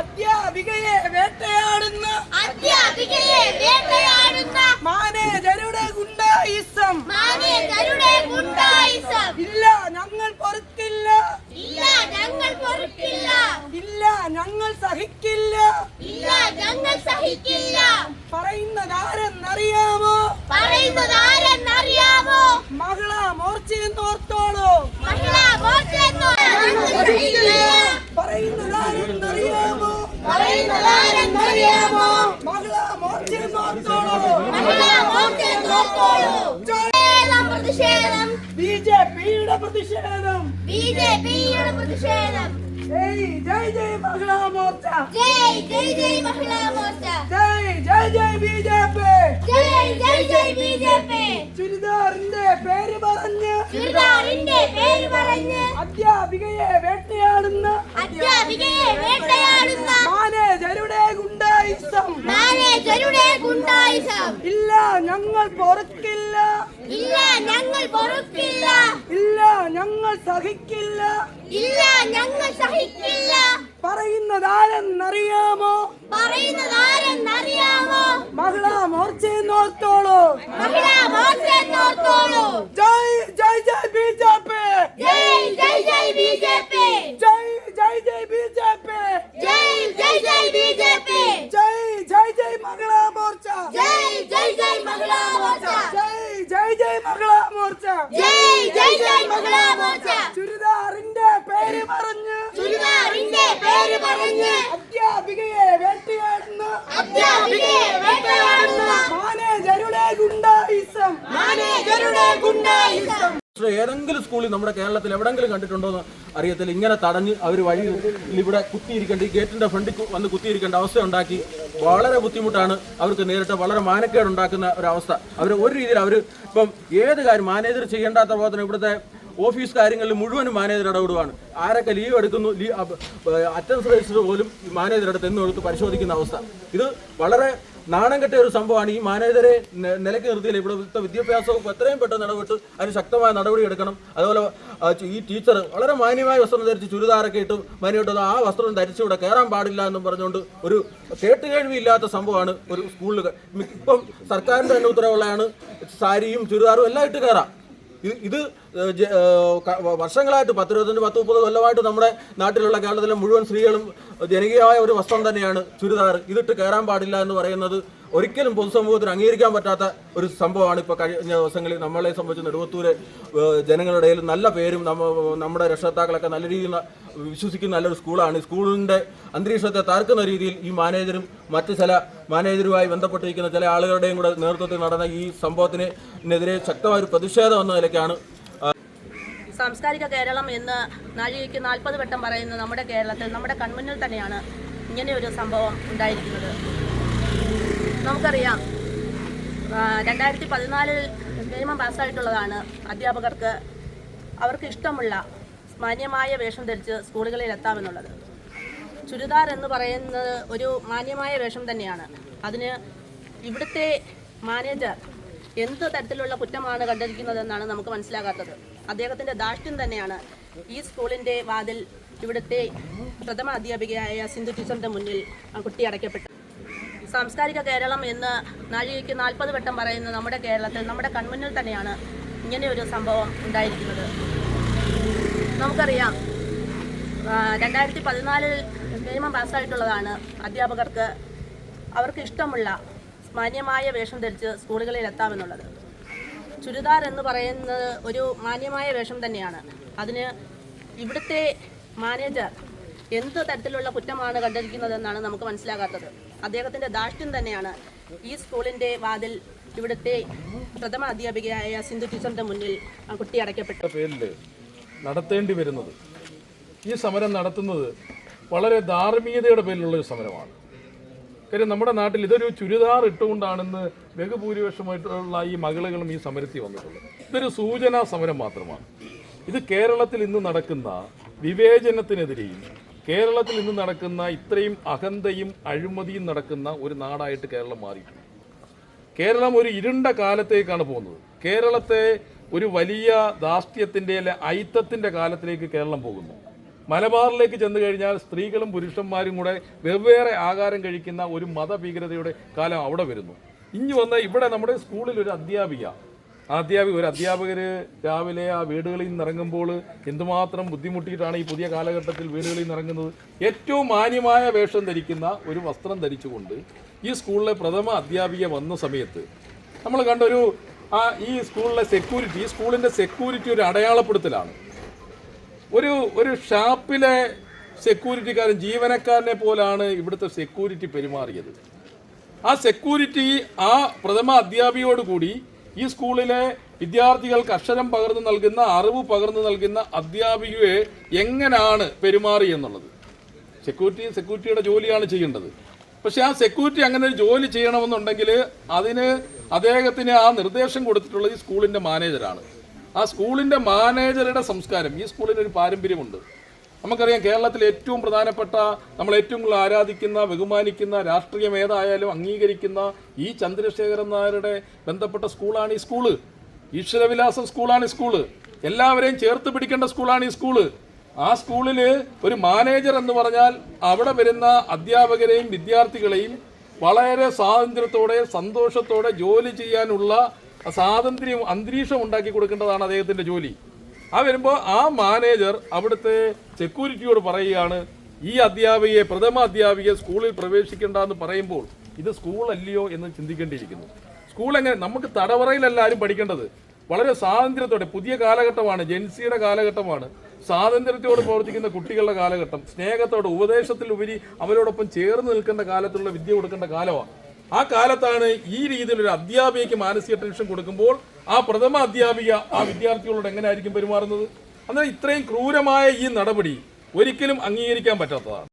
അധ്യാപികയെ വേട്ടയാടുന്ന അധ്യാപികയെ വേട്ടയാടുന്ന മാനേജരുടെ ഗുണ്ടായിസം. മാനേജരുടെ ഗുണ്ടായിസം. ഇല്ല ഞങ്ങൾ പൊറുക്കില്ല. ഇല്ല ഞങ്ങൾ പൊറുക്കില്ല. ഇല്ല ഞങ്ങൾ സഹിക്കില്ല. ഇല്ല ഞങ്ങൾ സഹിക്കില്ല. പറയുന്നതാരെന്നറിയാമോ? പറയുന്നതാരെന്നറിയാമോ? മഹിളാ മോർച്ച സഹിക്കില്ല പറയുന്നതാരെന്നറിയാമോ? പറയുന്നതാരെന്നറിയാമോ? മകള മോർച്ചയിൽ നോർത്തോളൂ മഹിളാ മോർച്ച നോക്കോളൂ പ്രതിഷേധം. ബി ജെ പിയുടെ പ്രതിഷേധം. ബി ജെ പിയുടെ പ്രതിഷേധം. ജയ് ജയ് ജയ് മഹിളാ മോർച്ച ജയ് ജയ് ജയ് മഹിളാ മോർച്ച ജയ് ജയ് ജയ് ബി ജെ പി ജയ് ജയ് ജയ് ബി ജെ പി ചുരിദാറിന്റെ പേര് പറഞ്ഞ്. ചുരിദാറിന്റെ പേര് പറഞ്ഞ്. അധ്യാപികയെ വേട്ടയാടുന്ന. അധ്യാപികയെ വേട്ടയാടുന്ന. മാനേജരുടെ ഗുണ്ടായിസം. മാനേജരുടെ ഗുണ്ടായിസം. ഇല്ല ഞങ്ങൾ പൊറുക്കില്ല. ഇല്ല ഞങ്ങൾ പൊറുക്കില്ല. ഞങ്ങൾ സഹിക്കില്ല. ഇല്ല ഞങ്ങൾ സഹിക്കില്ല. പറയുന്നതാരെന്നറിയാമോ? പറയുന്നതാരെന്നറിയാമോ? മഹിളാ മോർച്ചയിൽ നോർത്തോളൂ മഹിളാ മോർച്ച നോക്കോളൂ ജയ് ജയ് ജയ് ബി ജെ പി. ജയ് ജയ് ജയ് ബി ജെ പി. ജയ് ജയ് ജയ് ബി ജെ പി. ജയ് ജയ് ജയ് ബി ജെ പി. ജയ് ജയ് ജയ് മഹിളാ മോർച്ച. ജയ് ജയ് ജയ് മഹിളാ മോർച്ച. ജയ് ജയ് ജയ് മഹിളാ മോർച്ച. ജയ് ചുരിദാറിന്റെ പേര് പറഞ്ഞു ചുരിദാറിന്റെ പേര് പറഞ്ഞു അധ്യാപികയെ വേട്ടയാടുന്നു അധ്യാപികയെ വേട്ടയാടുന്ന മാനേജരുടെ ഗുണ്ടായിസം മാനേജരുടെ ഗുണ്ടായിസം പക്ഷേ ഏതെങ്കിലും സ്കൂളിൽ നമ്മുടെ കേരളത്തിൽ എവിടെങ്കിലും കണ്ടിട്ടുണ്ടോ എന്ന് അറിയത്തില്ല. ഇങ്ങനെ തടഞ്ഞ് അവർ വഴി ഇവിടെ കുത്തിയിരിക്കേണ്ട ഈ ഗേറ്റിന്റെ ഫ്രണ്ടിൽ വന്ന് കുത്തിയിരിക്കേണ്ട അവസ്ഥ ഉണ്ടാക്കി. വളരെ ബുദ്ധിമുട്ടാണ് അവർക്ക് നേരിട്ട് വളരെ മാനക്കേട് ഉണ്ടാക്കുന്ന ഒരവസ്ഥ. അവർ ഒരു രീതിയിൽ അവർ ഇപ്പം ഏത് കാര്യം മാനേജർ ചെയ്യേണ്ടാത്ത പോലെ തന്നെ ഇവിടുത്തെ ഓഫീസ് കാര്യങ്ങളിൽ മുഴുവനും മാനേജർ ഇടപെടുവാണ്. ആരൊക്കെ ലീവ് എടുക്കുന്നു ലീവ് അറ്റൻഡൻസ് രജിസ്റ്റർ പോലും മാനേജർ എടുത്ത് എന്ന് എടുത്ത് പരിശോധിക്കുന്ന അവസ്ഥ. ഇത് വളരെ നാണം കെട്ട ഒരു സംഭവമാണ് ഈ മാനേജരെ നിലയ്ക്ക് നിർത്തിയില്ല. ഇവിടുത്തെ വിദ്യാഭ്യാസ വകുപ്പ് എത്രയും പെട്ടെന്ന് ഇടപെട്ട് അതിന് ശക്തമായ നടപടി എടുക്കണം. അതുപോലെ ഈ ടീച്ചർ വളരെ മാന്യമായ വസ്ത്രം ധരിച്ച് ചുരിദാറൊക്കെ ഇട്ട് മാന്യമായിട്ട് ആ വസ്ത്രം ധരിച്ച് ഇവിടെ കയറാൻ പാടില്ല എന്നും പറഞ്ഞുകൊണ്ട് ഒരു കേട്ടുകേഴ്വിയില്ലാത്ത സംഭവമാണ് ഒരു സ്കൂളിൽ ഇപ്പം സർക്കാരിന്റെ തന്നെ ഉത്തരവുള്ളതാണ് സാരിയും ചുരിദാറും എല്ലാം ഇട്ട് കയറാം. ഇത് വർഷങ്ങളായിട്ട് പത്ത് പത്തിരുപത്തഞ്ച് പത്ത് മുപ്പത് കൊല്ലമായിട്ട് നമ്മുടെ നാട്ടിലുള്ള കേരളത്തിലെ മുഴുവൻ സ്ത്രീകളും ജനകീയമായ ഒരു വസ്ത്രം തന്നെയാണ് ചുരിദാർ. ഇതിട്ട് കയറാൻ പാടില്ല എന്ന് പറയുന്നത് ഒരിക്കലും പൊതുസമൂഹത്തിന് അംഗീകരിക്കാൻ പറ്റാത്ത ഒരു സംഭവമാണ് ഇപ്പോൾ കഴിഞ്ഞ ദിവസങ്ങളിൽ നമ്മളെ സംബന്ധിച്ച് നെടുവത്തൂര് ജനങ്ങളുടെ നല്ല പേരും നമ്മ നമ്മുടെ രക്ഷകർത്താക്കളൊക്കെ നല്ല രീതിയിൽ വിശ്വസിക്കുന്ന നല്ലൊരു സ്കൂളാണ്. സ്കൂളിന്റെ അന്തരീക്ഷത്തെ തകർക്കുന്ന രീതിയിൽ ഈ മാനേജരും മറ്റ് ചില മാനേജരുമായി ബന്ധപ്പെട്ടിരിക്കുന്ന ചില ആളുകളുടെയും കൂടെ നേതൃത്വത്തിൽ നടന്ന ഈ സംഭവത്തിനെതിരെ ശക്തമായ ഒരു പ്രതിഷേധം എന്ന നിലയ്ക്കാണ് സാംസ്കാരിക കേരളം എന്ന് നാഴികയ്ക്ക് നാൽപ്പത് വട്ടം പറയുന്നത് നമ്മുടെ കേരളത്തിൽ നമ്മുടെ കൺമുന്നിൽ തന്നെയാണ് ഇങ്ങനെ ഒരു സംഭവം ഉണ്ടായിരിക്കുന്നത്. നമുക്കറിയാം രണ്ടായിരത്തി പതിനാലിൽ നിയമം പാസ്സായിട്ടുള്ളതാണ് അധ്യാപകർക്ക് അവർക്ക് ഇഷ്ടമുള്ള മാന്യമായ വേഷം ധരിച്ച് സ്കൂളുകളിൽ എത്താമെന്നുള്ളത് ചുരിദാർ എന്ന് പറയുന്നത് ഒരു മാന്യമായ വേഷം തന്നെയാണ്. അതിന് ഇവിടുത്തെ മാനേജർ എന്ത് തരത്തിലുള്ള കുറ്റമാണ് കണ്ടിരിക്കുന്നതെന്നാണ് നമുക്ക് മനസ്സിലാകാത്തത്. അദ്ദേഹത്തിന്റെ ദാഷ്ട്യം തന്നെയാണ് ഈ സ്കൂളിന്റെ വാതിൽ ഇവിടുത്തെ പ്രഥമ അധ്യാപികയായ സിന്ധു ടീച്ചറിന്റെ മുന്നിൽ കുട്ടി അടയ്ക്കപ്പെട്ടു സാംസ്കാരിക കേരളം എന്ന് നാഴികയ്ക്ക് നാൽപ്പത് വട്ടം പറയുന്ന നമ്മുടെ കേരളത്തിൽ നമ്മുടെ കൺമുന്നിൽ തന്നെയാണ് ഇങ്ങനെ ഒരു സംഭവം ഉണ്ടായിരിക്കുന്നത്. നമുക്കറിയാം. രണ്ടായിരത്തി പതിനാലിൽ നിയമം പാസ്സായിട്ടുള്ളതാണ് അധ്യാപകർക്ക് അവർക്ക് ഇഷ്ടമുള്ള മാന്യമായ വേഷം ധരിച്ച് സ്കൂളുകളിൽ എത്താമെന്നുള്ളത്. ചുരിദാർ എന്ന് പറയുന്നത് ഒരു മാന്യമായ വേഷം തന്നെയാണ്. അതിന് ഇവിടുത്തെ മാനേജർ എന്ത് തരത്തിലുള്ള കുറ്റമാണ് കണ്ടിരിക്കുന്നതെന്നാണ് നമുക്ക് മനസ്സിലാകാത്തത്. അദ്ദേഹത്തിന്റെ ദാഷ്ട്യം തന്നെയാണ് ഈ സ്കൂളിന്റെ വാതിൽ ഇവിടുത്തെ പ്രഥമ അധ്യാപികയായ സിന്ധു ടീച്ചറിന്റെ മുന്നിൽ കുട്ടി അടയ്ക്കപ്പെട്ടു നടത്തേണ്ടി വരുന്നത്. ഈ സമരം നടത്തുന്നത് വളരെ ധാർമ്മികതയുടെ പേരിലുള്ള ഒരു സമരമാണ്. കാര്യം നമ്മുടെ നാട്ടിൽ ഇതൊരു ചുരിദാർ ഇട്ടുകൊണ്ടാണെന്ന് ബഹുഭൂരിപക്ഷമായിട്ടുള്ള ഈ മകളുകളും ഈ സമരത്തിൽ വന്നിട്ടുള്ളത്. ഇതൊരു സൂചനാ സമരം മാത്രമാണ്. ഇത് കേരളത്തിൽ ഇന്ന് നടക്കുന്ന വിവേചനത്തിനെതിരെയും കേരളത്തിൽ ഇന്ന് നടക്കുന്ന ഇത്രയും അഹന്തയും അഴിമതിയും നടക്കുന്ന ഒരു നാടായിട്ട് കേരളം മാറിയിട്ടുണ്ട്. കേരളം ഒരു ഇരുണ്ട കാലത്തേക്കാണ് പോകുന്നത്. കേരളത്തെ ഒരു വലിയ ദാസ്ത്യത്തിന്റെ അല്ലെ ഐത്തത്തിന്റെ കാലത്തിലേക്ക് കേരളം പോകുന്നു. മലബാറിലേക്ക് ചെന്ന് കഴിഞ്ഞാൽ സ്ത്രീകളും പുരുഷന്മാരും കൂടെ വെവ്വേറെ ആകാരം കഴിക്കുന്ന ഒരു മതഭീകരതയുടെ കാലം അവിടെ വരുന്നു. ഇനി വന്ന ഇവിടെ നമ്മുടെ സ്കൂളിൽ ഒരു അധ്യാപിക അധ്യാപിക ഒരു അധ്യാപകർ രാവിലെ ആ വീടുകളിൽ നിന്ന് ഇറങ്ങുമ്പോൾ എന്തുമാത്രം ബുദ്ധിമുട്ടിയിട്ടാണ് ഈ പുതിയ കാലഘട്ടത്തിൽ വീടുകളിൽ നിന്ന് ഇറങ്ങുന്നത്? ഏറ്റവും മാന്യമായ വേഷം ധരിക്കുന്ന ഒരു വസ്ത്രം ധരിച്ചുകൊണ്ട് ഈ സ്കൂളിലെ പ്രഥമ അധ്യാപിക വന്ന സമയത്ത് നമ്മൾ കണ്ടൊരു ആ ഈ സ്കൂളിലെ സെക്യൂരിറ്റി ഈ സ്കൂളിന്റെ സെക്യൂരിറ്റി ഒരു അടയാളപ്പെടുത്തലാണ്. ഒരു ഒരു ഷാപ്പിലെ സെക്യൂരിറ്റിക്കാരൻ ജീവനക്കാരനെ പോലാണ് ഇവിടുത്തെ സെക്യൂരിറ്റി പെരുമാറിയത്. ആ സെക്യൂരിറ്റി ആ പ്രഥമ അധ്യാപികയോടുകൂടി ഈ സ്കൂളിലെ വിദ്യാർത്ഥികൾക്ക് അക്ഷരം പകർന്നു നൽകുന്ന അറിവ് പകർന്നു നൽകുന്ന അധ്യാപികയെ എങ്ങനെയാണ് പെരുമാറി എന്നുള്ളത്. സെക്യൂരിറ്റി സെക്യൂരിറ്റിയുടെ ജോലിയാണ് ചെയ്യേണ്ടത്. പക്ഷേ ആ സെക്യൂരിറ്റി അങ്ങനെ ഒരു ജോലി ചെയ്യണമെന്നുണ്ടെങ്കിൽ അതിന് അദ്ദേഹത്തിന് ആ നിർദ്ദേശം കൊടുത്തിട്ടുള്ളത് ഈ സ്കൂളിന്റെ മാനേജറാണ് ആ സ്കൂളിന്റെ മാനേജറുടെ സംസ്കാരം ഈ സ്കൂളിന് ഒരു പാരമ്പര്യമുണ്ട്. നമുക്കറിയാം കേരളത്തിൽ ഏറ്റവും പ്രധാനപ്പെട്ട നമ്മൾ ഏറ്റവും കൂടുതൽ ആരാധിക്കുന്ന ബഹുമാനിക്കുന്ന രാഷ്ട്രീയം ഏതായാലും അംഗീകരിക്കുന്ന ഈ ചന്ദ്രശേഖരൻ നായരുടെ ബന്ധപ്പെട്ട സ്കൂളാണ് ഈ സ്കൂൾ. ഈശ്വരവിലാസം സ്കൂളാണ് ഈ സ്കൂൾ. എല്ലാവരെയും ചേർത്ത് പിടിക്കേണ്ട സ്കൂളാണ് ഈ സ്കൂൾ. ആ സ്കൂളിൽ ഒരു മാനേജർ എന്ന് പറഞ്ഞാൽ അവിടെ വരുന്ന അധ്യാപകരെയും വിദ്യാർത്ഥികളെയും വളരെ സ്വാതന്ത്ര്യത്തോടെ സന്തോഷത്തോടെ ജോലി ചെയ്യാനുള്ള സ്വാതന്ത്ര്യം അന്തരീക്ഷം ഉണ്ടാക്കി കൊടുക്കേണ്ടതാണ് അദ്ദേഹത്തിന്റെ ജോലി. ആ വരുമ്പോൾ ആ മാനേജർ അവിടുത്തെ സെക്യൂരിറ്റിയോട് പറയുകയാണ് ഈ അധ്യാപികയെ പ്രഥമ അധ്യാപികയെ സ്കൂളിൽ പ്രവേശിക്കേണ്ട എന്ന് പറയുമ്പോൾ ഇത് സ്കൂളല്ലയോ എന്ന് ചിന്തിക്കേണ്ടിയിരിക്കുന്നു. സ്കൂൾ എങ്ങനെ നമുക്ക് തടവറയിലല്ല ആരും പഠിക്കേണ്ടത്. വളരെ സ്വാതന്ത്ര്യത്തോടെ പുതിയ കാലഘട്ടമാണ് ജെൻസിയുടെ കാലഘട്ടമാണ്. സ്വാതന്ത്ര്യത്തോട് പ്രവർത്തിക്കുന്ന കുട്ടികളുടെ കാലഘട്ടം സ്നേഹത്തോടെ ഉപദേശത്തിലുപരി അവരോടൊപ്പം ചേർന്ന് നിൽക്കേണ്ട കാലത്തുള്ള വിദ്യ കൊടുക്കേണ്ട കാലമാണ് ആ കാലത്താണ് ഈ രീതിയിലൊരു അധ്യാപികയ്ക്ക് മാനസിക ടെൻഷൻ കൊടുക്കുമ്പോൾ ആ പ്രഥമ അധ്യാപിക ആ വിദ്യാർത്ഥികളോട് എങ്ങനെയായിരിക്കും പെരുമാറുന്നത്? എന്നാൽ ഇത്രയും ക്രൂരമായ ഈ നടപടി ഒരിക്കലും അംഗീകരിക്കാൻ പറ്റാത്തതാണ്.